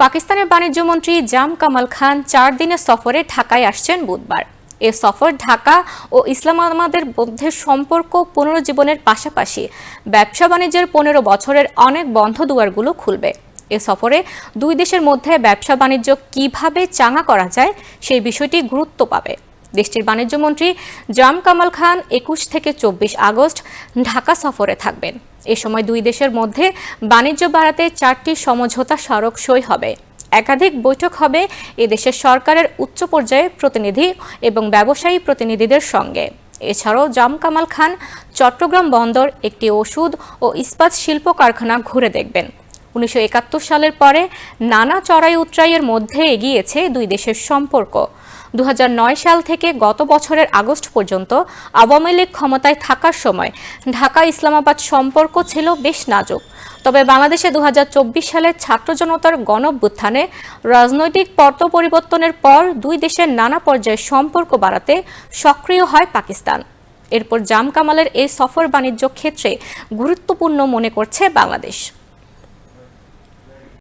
পাকিস্তানের বাণিজ্যমন্ত্রী জাম কামাল খান চার দিনের সফরে ঢাকায় আসছেন বুধবার। এ সফর ঢাকা ও ইসলামাবাদের মধ্যে সম্পর্ক পুনরুজ্জীবনের পাশাপাশি ব্যবসা বাণিজ্যের পনেরো বছরের অনেক বন্ধ দুয়ারগুলো খুলবে। এ সফরে দুই দেশের মধ্যে ব্যবসা বাণিজ্য কীভাবে চাঙা করা যায় সেই বিষয়টি গুরুত্ব পাবে। দেশটির বাণিজ্যমন্ত্রী জাম কামাল খান একুশ থেকে চব্বিশ আগস্ট ঢাকা সফরে থাকবেন। এ সময় দুই দেশের মধ্যে বাণিজ্য বাড়াতে চারটি সমঝোতা স্মারক সই হবে। একাধিক বৈঠক হবে এ দেশের সরকারের উচ্চ পর্যায়ে প্রতিনিধি এবং ব্যবসায়ী প্রতিনিধিদের সঙ্গে। এছাড়াও জাম কামাল খান চট্টগ্রাম বন্দর একটি ওষুধ ও ইস্পাত শিল্প কারখানা ঘুরে দেখবেন। উনিশশো একাত্তর সালের পরে নানা চড়াই উতরাইয়ের মধ্যে এগিয়েছে দুই দেশের সম্পর্ক। দু হাজার নয় সাল থেকে গত বছরের আগস্ট পর্যন্ত আওয়ামী লীগ ক্ষমতায় থাকার সময় ঢাকা ইসলামাবাদ সম্পর্ক ছিল বেশ নাজুক। তবে বাংলাদেশে দু হাজার চব্বিশ সালের ছাত্র জনতার গণঅভ্যুত্থানে রাজনৈতিক পট পরিবর্তনের পর দুই দেশের নানা পর্যায়ে সম্পর্ক বাড়াতে সক্রিয় হয় পাকিস্তান। এরপর জাম কামালের এই সফর বাণিজ্য ক্ষেত্রে গুরুত্বপূর্ণ মনে করছে বাংলাদেশ।